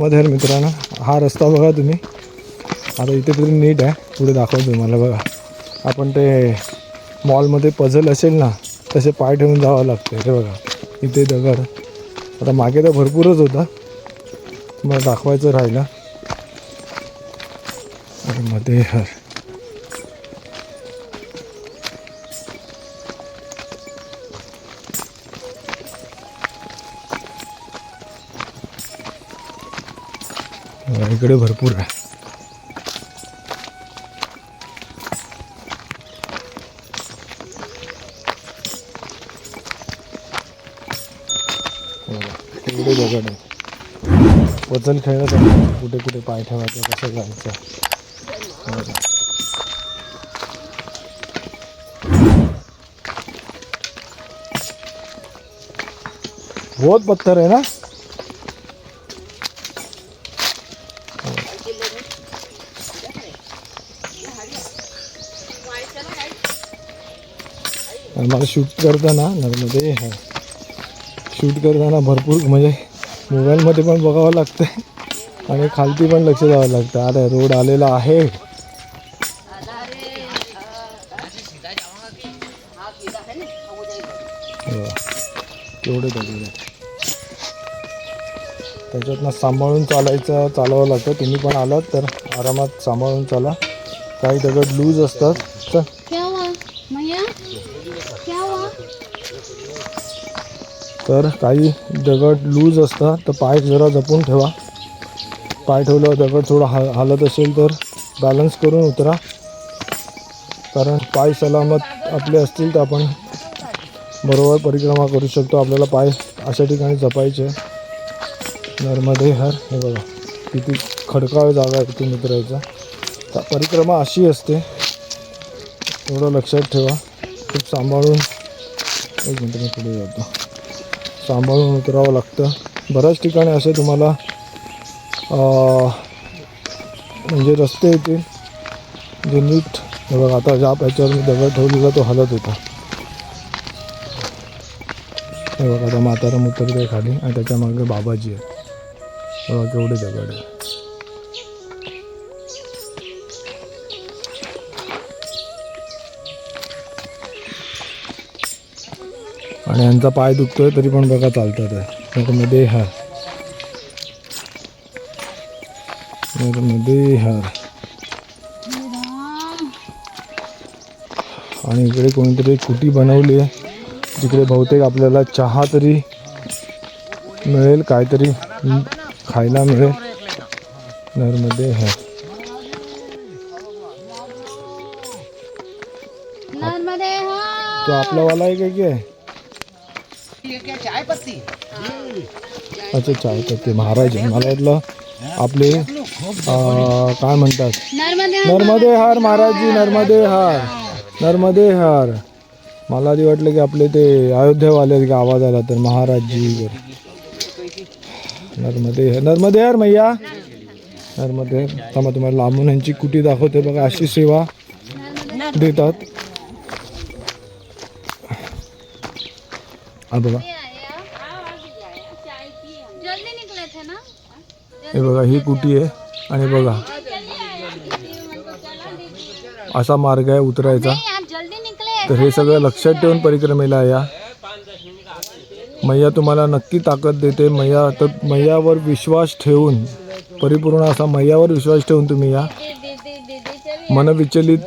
मधेर हर मित्रांनो हा रस्ता बघा तुम्ही. आता इथे तरी नीट आहे. पुढे दाखवतो तुम्हाला बघा. आपण ते मॉलमध्ये पझल असेल ना तसे पाय ठेवून जावं लागतं हे बघा. इथे दगड. आता मागे तर भरपूरच होता. मला दाखवायचं राहिलं. मध्ये हर इकडे भरपूर आहे एवढे दगड आहे. वजन खेळण्यासाठी कुठे कुठे पाय ठेवायचं कसं जायचं? बहुत पत्थर है ना? आणि मला शूट करताना नर्मदे हा. शूट करताना भरपूर म्हणजे मोबाईलमध्ये पण बघावं लागतं आणि खालती पण लक्ष द्यावं लागतं. अरे रोड आलेला आहे. बघा, केवढे दगड त्याच्यातनं सांभाळून चालायचं चालावं लागतं. तुम्ही पण आलात तर आरामात सांभाळून चाला. काही दगड लूज असतात तर क्या हुआ मैया क्या हुआ तर काही दगड लूज असतात तर पाय जरा जपून ठेवा. पाय ठेवल्यावर दगड थोडा हा हालत असेल तर बॅलन्स करून उतरा. कारण पाय सलामत आपले असतील तर आपण बरोबर परिक्रमा करू शकतो. आपल्याला पाय अशा ठिकाणी जपायचे नर्मदे हर हे बघा किती खडकाळ जागा आहे तिथे मित्रायचा तर परिक्रमा अशी असते. एवढं लक्षात ठेवा. खूप सांभाळून एक मिनटं मी पुढे जातो सांभाळून उतरावं लागतं. बऱ्याच ठिकाणी असे तुम्हाला म्हणजे रस्ते येतील. जे नीट हे बघा आता ज्या याच्यावर मी दगड ठेवलेला तो हलत होता. हे बघा आता म्हातारा उतरते खाली आणि त्याच्यामागे बाबाजी आहे बघा केवढे दगड आहे आणि यांचा पाय दुखतोय तरी पण बघा चालतात मध्ये हार. मध्ये हार. आणि इकडे कोणीतरी कुटी बनवली आहे. जिकडे बहुतेक आपल्याला चहा तरी मिळेल काहीतरी खायला मिळेल. नरमध्ये हार. हा तो आपला वाला आहे काय अच्छा चाय पत्ती महाराज आहे. मला वाटलं आपले अं, काय म्हणतात? नर्मदे नर्मदे हार महाराजजी नर्मदे हार. नर्मदे हार. मला आधी वाटलं की आपले ते अयोध्येवाले की आवाज आला तर महाराजजी नर्मदे हार. नर्मदे हार मैया. नर्मदे हार. थांबा तुम्हाला लांबून यांची कुटी दाखवते बघा अशी सेवा देतात. हा बघा जल्दी निकले थे ना हे बघा ही कुटी आहे. आणि बघा असा मार्ग आहे उतरायचा. तर हे सगळं लक्षात ठेवून परिक्रमेला या. मैया तुम्हाला नक्की ताकद देते. मैया तर मैयावर विश्वास ठेवून परिपूर्ण असा मैयावर विश्वास ठेवून तुम्ही या. दीदी दीदी चलिए मन विचलित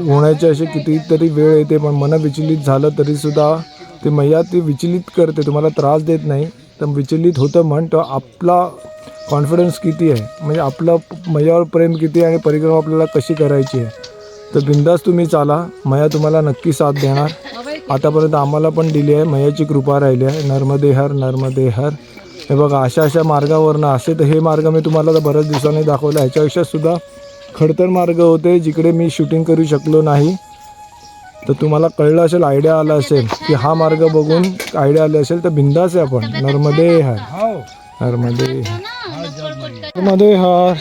होण्याचे असे कितीतरी वेळ येते पण मन विचलित झालं तरी सुद्धा ते मैया ती विचलित करते. तुम्हाला त्रास देत नाही. तर विचलित होतं म्हण तर आपला कॉन्फिडन्स किती आहे? म्हणजे आपलं मैयावर प्रेम किती आहे आणि परिक्रमा आपल्याला कशी करायची आहे? तर बिंदास तुम्ही चाला. मैया तुम्हाला नक्की साथ देणार. आतापर्यंत आम्हाला पण दिली आहे. मैयाची कृपा राहिली आहे. नर्मदे हर नर्मदे हर. हे बघा अशा अशा मार्गावरनं असे तर हे मार्ग मी तुम्हाला तर बऱ्याच दिवसांनी दाखवलं ह्याच्यापेक्षा सुद्धा खडतर मार्ग होते जिकडे मी शूटिंग करू शकलो नाही. तर तुम्हाला कळलं असेल आयडिया आला असेल की हा मार्ग बघून आयडिया आली असेल तर बिंदास आहे आपण. नर्मदे हर. नर्मदे नर्मदे हर.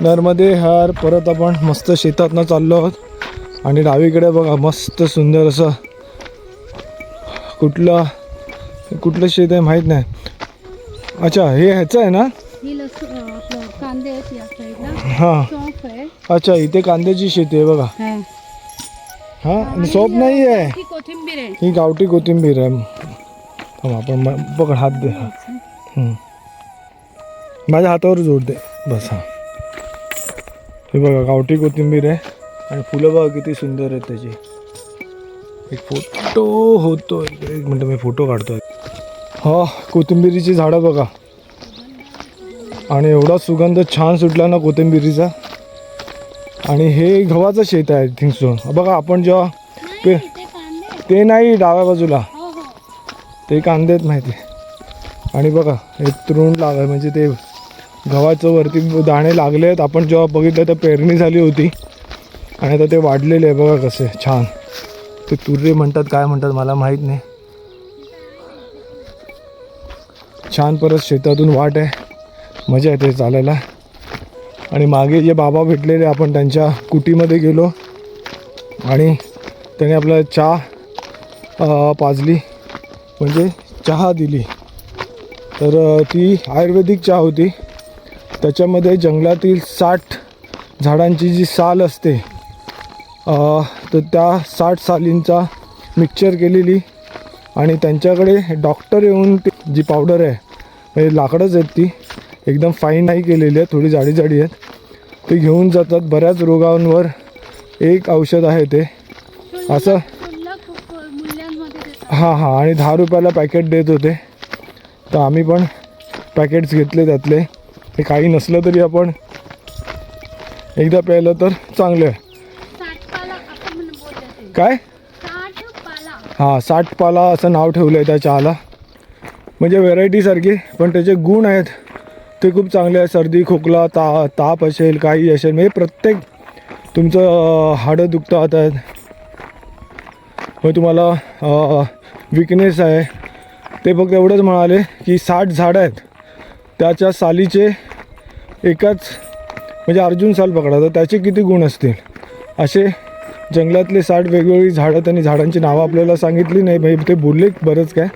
नर्मदे हर. परत आपण मस्त शेतातनं चाललो आहोत. आणि डावीकडे बघा मस्त सुंदर असं कुठलं कुठलं शेत आहे माहीत नाही. अच्छा हे ह्याचं आहे ना? ही हां. अच्छा इथे कांद्याची शेती आहे बघा. हा. सोप नाही आहे ही कोथिंबीर आहे ही गावठी कोथिंबीर आहे आपण पकड हात दे। हा. माझ्या हातावर जोड दे। बस हा। हे बघा गावठी कोथिंबीर आहे आणि फुलं बघा किती सुंदर आहेत त्याची। एक फोटो होतो एक मिनटं मी फोटो काढतोय. हा कोथिंबिरीची झाडं बघा. आणि एवढा सुगंध छान सुटला ना कोथिंबिरीचा. आणि हे गव्हाचं शेत आहे थिंक सो बघा आपण जेव्हा पे. ते नाही डाव्या बाजूला. हो हो. ते कांदे आहेत माहिती आणि बघा हे तृण लाग म्हणजे ते गव्हाचं वरती दाणे लागले आहेत. आपण जेव्हा बघितलं तर पेरणी झाली होती. आणि आता ते वाढलेले आहे बघा कसे छान. ते तुर्रे म्हणतात काय म्हणतात मला माहीत नाही. छान परत शेतातून वाट आहे. मजा येते चालायला. आणि मागे जे बाबा भेटलेले आपण त्यांच्या कुटीमध्ये गेलो. आणि त्याने आपला चहा पाजली. म्हणजे चहा दिली. तर ती आयुर्वेदिक चहा होती. त्याच्यामध्ये जंगलातील साठ झाडांची जी साल असते तर त्या साठ सालींचा मिक्सचर केलेली. आणि त्यांच्याकडे डॉक्टर येऊन ती जी पावडर आहे म्हणजे लाकडंच आहेत ती एकदम फाईन नाही केलेली आहे थोडी जाडी जाडी आहेत. ते घेऊन जातात बऱ्याच रोगांवर. एक औषध आहे ते. असं. हां हां. आणि दहा रुपयाला पॅकेट देत होते. तर आम्ही पण पॅकेट्स घेतले त्यातले. ते काही नसलं तरी आपण एकदा प्यायलं तर चांगलं आहे. काय? हां साठ पाला असं नाव ठेवलं आहे त्या चहाला. म्हणजे व्हेरायटीसारखी पण त्याचे गुण आहेत. ते खूप चांगले आहे. सर्दी खोकला ता ताप असेल काही असेल म्हणजे प्रत्येक तुमचं हाडं दुखतात आहेत मग तुम्हाला विकनेस आहे. ते फक्त एवढंच म्हणाले की साठ झाडं आहेत. त्याच्या सालीचे एकाच म्हणजे अर्जुन साल पकडा तर त्याचे किती गुण असतील? असे जंगलातले साठ वेगवेगळी झाडं त्यांनी झाडांची नावं आपल्याला सांगितली नाही. म्हणजे ते बोलले बरंच काय.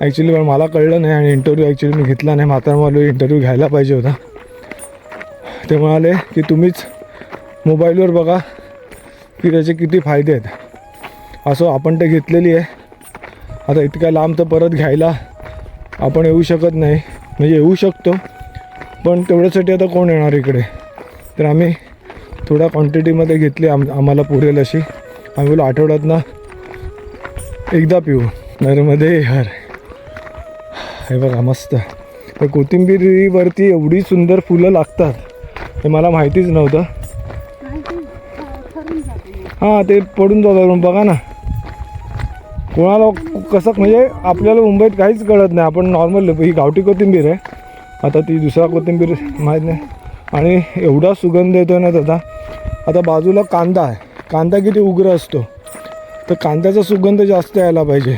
ॲक्च्युली पण मला कळलं नाही आणि इंटरव्ह्यू ॲक्च्युली मी घेतला नाही. म्हातारवालो इंटरव्ह्यू घ्यायला पाहिजे होता. ते म्हणाले की तुम्हीच मोबाईलवर बघा की त्याचे किती फायदे आहेत. असो आपण ते घेतलेली आहे. आता इतक्या लांब तर परत घ्यायला आपण येऊ शकत नाही. म्हणजे येऊ शकतो पण तेवढ्यासाठी आता कोण येणार इकडे? तर आम्ही थोड्या क्वांटिटीमध्ये घेतली आम आम्हाला पुरेल अशी. आम्ही बोलो आठवड्यातनं एकदा पिऊ नरमध्ये हर. हे बघा मस्त. तर कोथिंबीरीवरती एवढी सुंदर फुलं लागतात हे मला माहितीच नव्हतं. हां ते पडून जातात बघा ना. कोणाला कसं म्हणजे आपल्याला मुंबईत काहीच कळत नाही. आपण नॉर्मल ही गावठी कोथिंबीर आहे. आता ती दुसरा कोथिंबीर माहीत नाही. आणि एवढा सुगंध येतो ना त्याचा आता बाजूला कांदा आहे. कांदा किती उग्र असतो. तर कांद्याचा सुगंध जास्त यायला पाहिजे.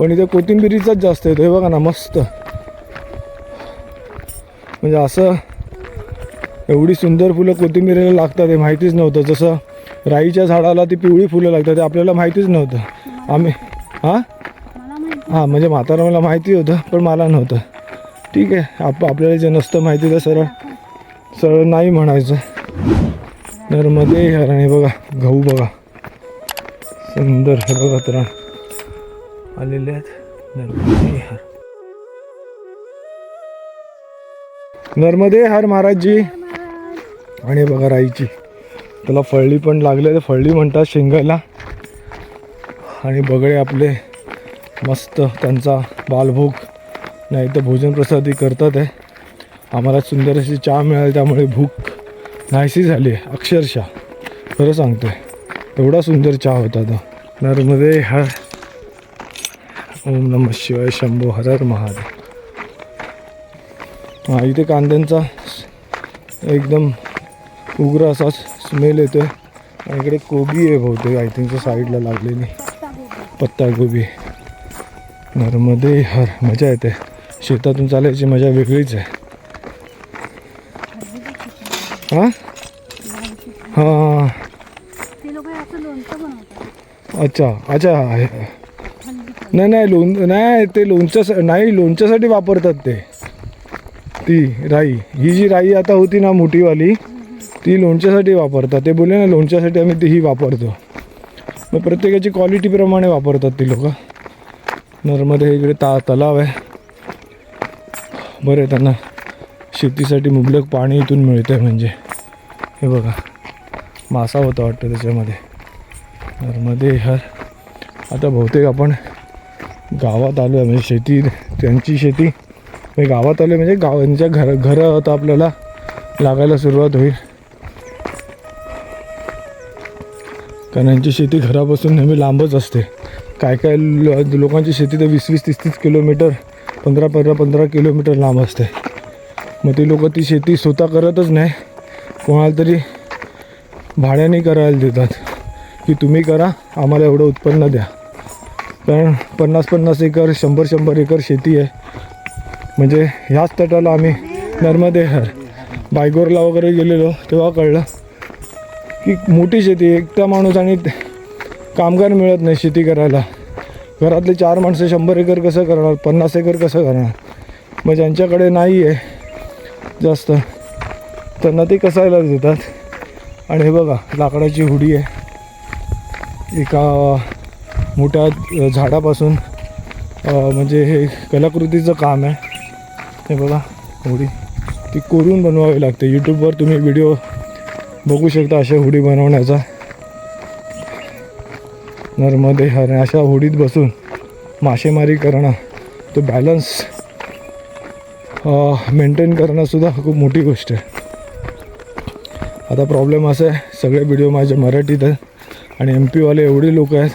पण इथे कोथिंबिरीचाच जास्त येतो हे बघा ना मस्त. म्हणजे असं एवढी सुंदर फुलं कोथिंबीरीला लागतात हे माहितीच नव्हतं. जसं राईच्या झाडाला ती पिवळी फुलं लागतात ते आपल्याला माहितीच नव्हतं. आम्ही हां? हां म्हणजे म्हातारा मला माहिती होतं पण मला नव्हतं. ठीक आहे आप आपल्याला जे नसतं माहिती तर सरळ सरळ नाही म्हणायचं. तर मध्ये आणि बघा गहू बघा. सुंदर हे बघा तर. आलेले आहेत. नर्मदे हर नर्मदे हर महाराजजी आणि बघा राईची. त्याला फळली पण लागले तर फळली म्हणतात शेंगायला. आणि बगळे आपले मस्त त्यांचा बालभोग नाही तर भोजन प्रसादी करतात आहे. आम्हाला सुंदर अशी चहा मिळाली त्यामुळे भूक नाहीशी झाली आहे. अक्षरशः. खरं सांगतोय. एवढा सुंदर चहा होता तो. नर्मदे हर ओम नम शिवाय शंभो हर हर महादेव. हा इथे कांद्यांचा एकदम उग्र असा स्मेल येतोय. आणि इकडे कोबी आहे बहुतेक आय थिंक साईडला लागलेली. पत्ता गोबी. नर्मदे हर मजा येते. शेतातून चालायची मजा वेगळीच आहे. हां? हां अच्छा अच्छा आहे. नाही नाही लोण नाही ते लोणच्या नाही लोणच्यासाठी वापरतात ते. ती राई. ही जी राई आता होती ना मोठीवाली ती लोणच्यासाठी वापरतात. ते बोलले ना लोणच्यासाठी आम्ही ती ही वापरतो. मग प्रत्येकाची क्वालिटीप्रमाणे वापरतात ती लोक. नर्मदे इकडे ता तलाव आहे. बरं त्यांना. शेतीसाठी मुबलक पाणी इथून मिळतं आहे म्हणजे. हे बघा. मासा होता वाटतं त्याच्यामध्ये. नर्मदे हर. आता बहुतेक आपण गावात आलो आहे म्हणजे शेती त्यांची शेती. म्हणजे गावात आलो म्हणजे गावांच्या घर घरं आता आपल्याला लागायला सुरुवात होईल. कारण यांची शेती घरापासून नेहमी लांबच असते. काय काय लोकांची शेती तर वीस वीस तीस तीस किलोमीटर पंधरा पंधरा पंधरा किलोमीटर लांब असते. मग ती लोक ती शेती स्वतः करतच नाही. कोणाला तरी भाड्याने करायला देतात. की तुम्ही करा आम्हाला एवढं उत्पन्न द्या. कारण पन्नास पन्नास एकर शंभर शंभर एकर शेती आहे. म्हणजे ह्याच तटाला आम्ही नर्मदे हर बायगोरला वगैरे गेलेलो तेव्हा कळलं की मोठी शेती एकटा माणूस आणि ते- कामगार मिळत नाही शेती करायला. घरातले चार माणसं शंभर एकर कसं करणार पन्नास एकर कसं करणार? मग ज्यांच्याकडे नाही आहे जास्त त्यांना ते कसायला देतात? आणि हे बघा लाकडाची हुडी आहे. एका मोठ्या झाडापासून म्हणजे हे कलाकृतीचं काम आहे. हे बघा हुडी. ती कोरून बनवावी लागते. यूट्यूबवर तुम्ही व्हिडिओ बघू शकता अशा हुडी बनवण्याचा. नर्मदे हर अशा होडीत बसून मासेमारी करणं तो बॅलन्स मेंटेन करणंसुद्धा खूप मोठी गोष्ट आहे. आता प्रॉब्लेम असा आहे सगळे व्हिडिओ माझे मराठीत आहेत आणि एम पीवाले एवढे लोक आहेत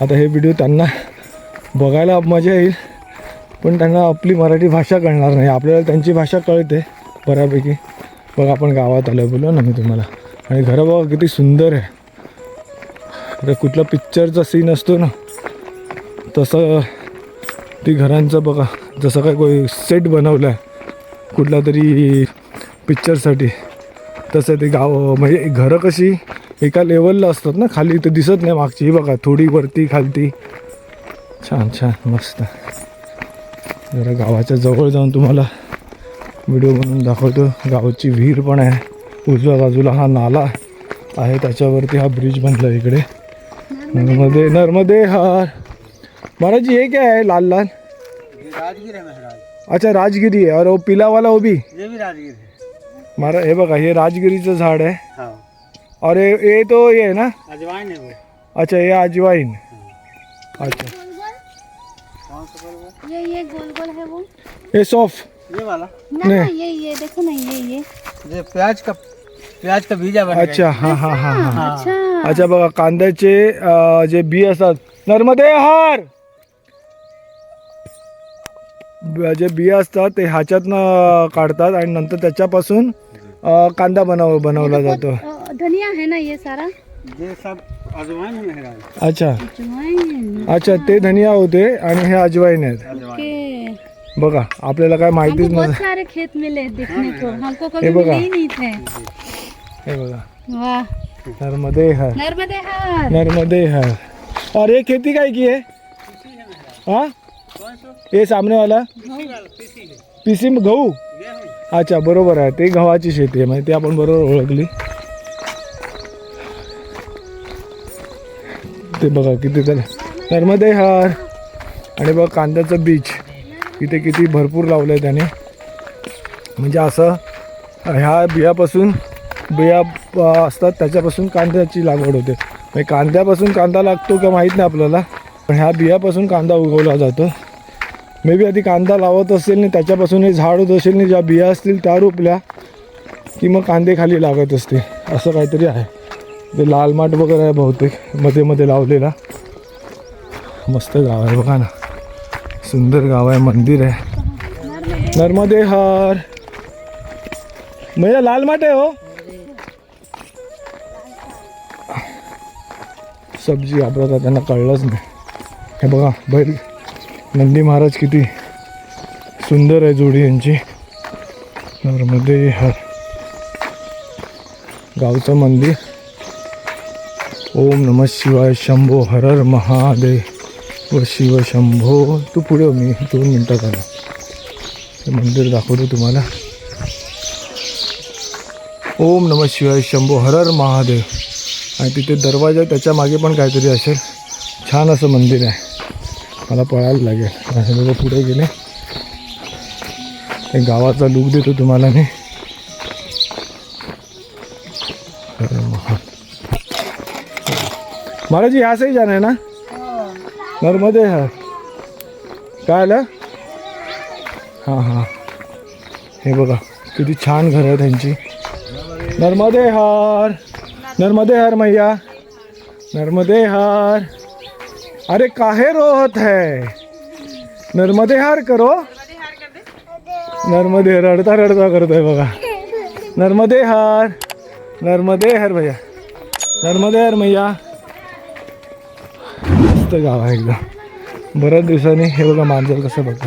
आता हे व्हिडिओ त्यांना बघायला मजा येईल पण त्यांना आपली मराठी भाषा कळणार नाही. आपल्याला त्यांची भाषा कळते बऱ्यापैकी. बघा आपण गावात आलो बोललो ना मी तुम्हाला. आणि घरं बघा किती सुंदर आहे. आता कुठला पिक्चरचा सीन असतो ना तसं ती घरांचं बघा. जसं काय कोई सेट बनवलं आहे कुठला तरी पिक्चरसाठी तसं ते गाव म्हणजे घरं कशी एका लेवलला असतात ना खाली तर दिसत नाही मागची. ही बघा थोडी वरती खालती. छान छान मस्त. जरा गावाच्या जवळ जाऊन तुम्हाला व्हिडिओ बनवून दाखवतो. गावाची विहीर पण आहे. उजव्या बाजूला हा नाला आहे. त्याच्यावरती हा ब्रिज बनला इकडे. नर्मदे नर्मदे हार. महाराज जी ये क्या है लाल लाल? ये राजगीर है महाराज. अच्छा राजगिरी आहे. और वो पिला वाला वो भी ये भी राजगीर है महाराज हे बघा हे राजगिरीचं झाड आहे. हाँ. और ये ये तो ये है ना? अजवाइन है वो। अच्छा ये अजवाइन। अच्छा। ये ये गोल गोल है वो। ये सौफ। ये वाला? ना ना ये ये देखो ना ये ये। ये प्याज का प्याज का बीजा बन अच्छा हां हां हां हां। अच्छा। अच्छा बघा कांद्याचे जे बी असतात नर्मदे हार जे बिया असतात ते ह्याच्यातनं काढतात आणि नंतर त्याच्यापासून कांदा बनव बनवला जातो. धनिया है ना ये सारा? ये सब अजवाइन है महाराज अच्छा। अजवाइन अच्छा ते धनिया होते आणि हे अजवाईन आहेत. ओके। बघा आपल्याला काय हमको माहितीच बहुत नसतं सारे खेत मिले देखने को। हमको ये कभी बघा. मिले ही नहीं थे। हे बघा। वाह। नर्मदे हर। नर्मदे हार। नर्मदे हर। और ये खेती काय की है? हाँ ये सामने वाला पीसी में गहू? अच्छा बरोबर आहे. ते गव्हाची शेती आहे म्हणजे ते आपण बरोबर ओळखली. ते बघा किती त्याला नर्मदे हार. आणि बघा कांद्याचं बीज इथे किती भरपूर लावलं आहे त्याने. म्हणजे असं ह्या बियापासून बिया असतात त्याच्यापासून कांद्याची लागवड होते. म्हणजे कांद्यापासून कांदा लागतो का माहीत नाही आपल्याला पण ह्या बियापासून कांदा उगवला जातो. मे बी आधी कांदा लावत असेल आणि त्याच्यापासून हे झाड होत असेल ज्या बिया असतील त्या रोपल्या की मग कांदे खाली लागत असते असं काहीतरी आहे. ते लाल माठ वगैरे आहे बहुतेक. मध्ये मध्ये लावलेला. मस्त गाव आहे बघा ना. सुंदर गाव आहे मंदिर आहे. नर्मदे हार मेरा लाल माठ आहे हो? सब्जी आपल्याला त्यांना कळलंच नाही. हे बघा बैल. नंदी महाराज किती सुंदर आहे जोडी यांची. नर्मदे हर गावचं मंदिर. ओम नम शिवाय शंभो हरर महादेव। व शिव शंभो। तू पुढे हो, मी दोन मिनटात आला हे मंदिर दाखवतो तुम्हाला. ओम नम शिवाय शंभो हरर महादेव. आणि तिथे दरवाजा त्याच्यामागे पण काहीतरी असेल. छान असं मंदिर आहे. मला पळायला लागेल. लोक पुढे गेले. गावाचा लुक देतो तुम्हाला मी. महाराज जी यहाँ से ही जाना है ना? नर्मदे है. काय आलं? हां हां. हे बघा किती छान घर आहे त्यांची नर्मदे हार. नर्मदे हार मैया. नर्मदे हार. अरे काहे रोहत है? नर्मदे हार करो. नर्मदे रडता रडता करतोय बघा. नर्मदे हार. नर्मदे हर भैया. नर्मदे हर मैया. मस्त गाव आहे एकदम. बऱ्याच दिवसांनी हे बघा मांजर कसं बघतं.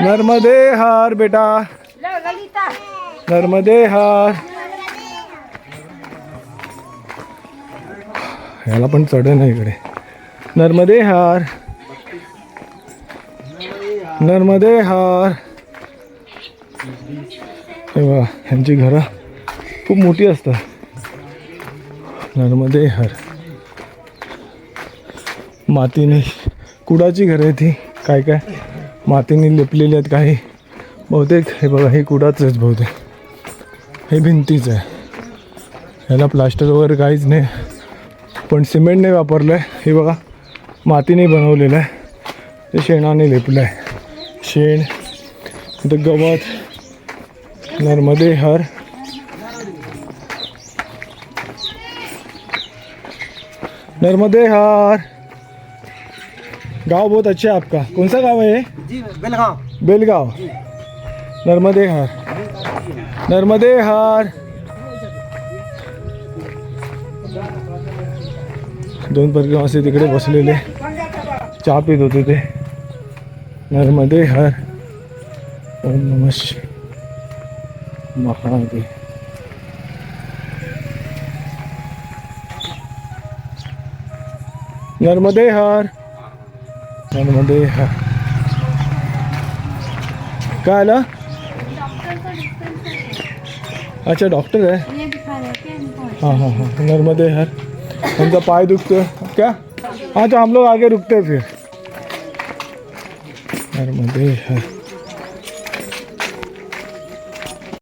नर्मदे हार बेटा. नर्मदे हार. ह्याला पण चढ नाही इकडे. नर्मदे हार. नर्मदे हार. हे बघा ह्यांची घरं खूप मोठी असतात. नर्मदे हार. मातीने कुडाची घरं आहेत ही. काय काय? मातीने लिपलेली आहेत काही. बहुतेक हे बघा हे कुडाचंच आहेत बहुतेक. हे भिंतीच आहे. ह्याला प्लास्टर वगैरे काहीच नाही. पण सिमेंटने वापरलं आहे हे बघा मातीने बनवलेलं आहे. ते शेणाने लिपलं आहे शेण तर गवत नर्मदे हर. नर्मदे हार. गाँव बहुत अच्छा है आपका। कौन सा गाँव है ये? जी बेलगांव। नर्मदे हार। नर्मदे हार। दोन परिक्रमाचे तिकडे बसलेले। चहा पित होते ते। नर्मदे हार। ओम नम महादेव। नर्मदे हार। नर्मदे काय आलं? अच्छा डॉक्टर आहे. हां हां हां. हाँ हाँ हाँ नर्मदे हर उनका पाय दुखते क्या? हाँ तो हम लोग आगे रुकते फिर नर्मदे हर